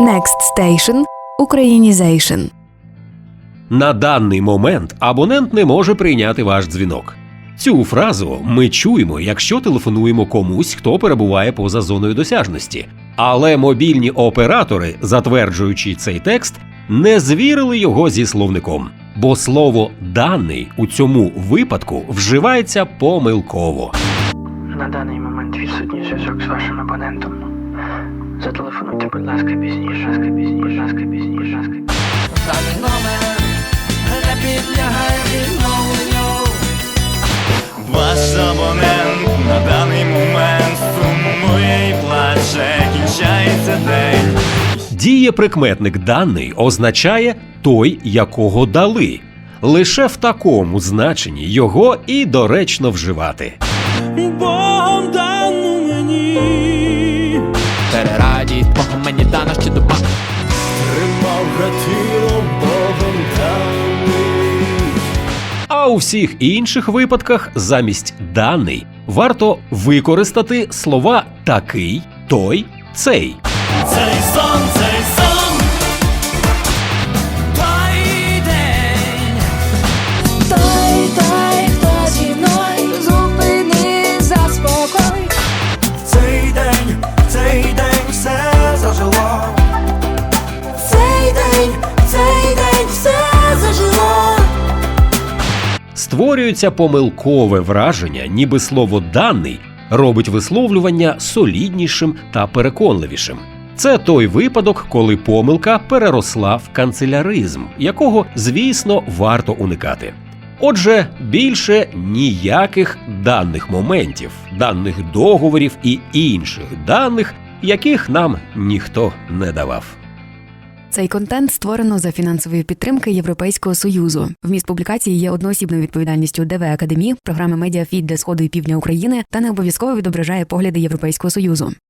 Next Station – Українізейшн. На даний момент абонент не може прийняти ваш дзвінок. Цю фразу ми чуємо, якщо телефонуємо комусь, хто перебуває поза зоною досяжності. Але мобільні оператори, затверджуючи цей текст, не звірили його зі словником, бо слово даний у цьому випадку вживається помилково. На даний момент відсутній зв'язок з вашим абонентом. Зателефонуйте, будь ласка, пізніше, ласка, пізніше, ласка, пізніше, ласка. Даний номер не підлягає відновленню. Ваш абонент на даний момент сумує і плаче, кінчається день. Дієприкметник даний означає той, якого дали. Лише в такому значенні його і доречно вживати. Перерадіть, Бога мені дано ще доба. тримав гатіло Богом даний. А у всіх інших випадках замість даний варто використати слова такий, той, цей. Цей сон, цей Створюється помилкове враження, ніби слово даний робить висловлювання соліднішим та переконливішим. Це той випадок, коли помилка переросла в канцеляризм, якого, звісно, варто уникати. Отже, більше ніяких даних моментів, даних договорів і інших даних, яких нам ніхто не давав. Цей контент створено за фінансової підтримки Європейського союзу. Вміст публікації є одноосібною відповідальністю ДВ Академії, програми Медіафід для сходу і півдня України та не обов'язково відображає погляди Європейського союзу.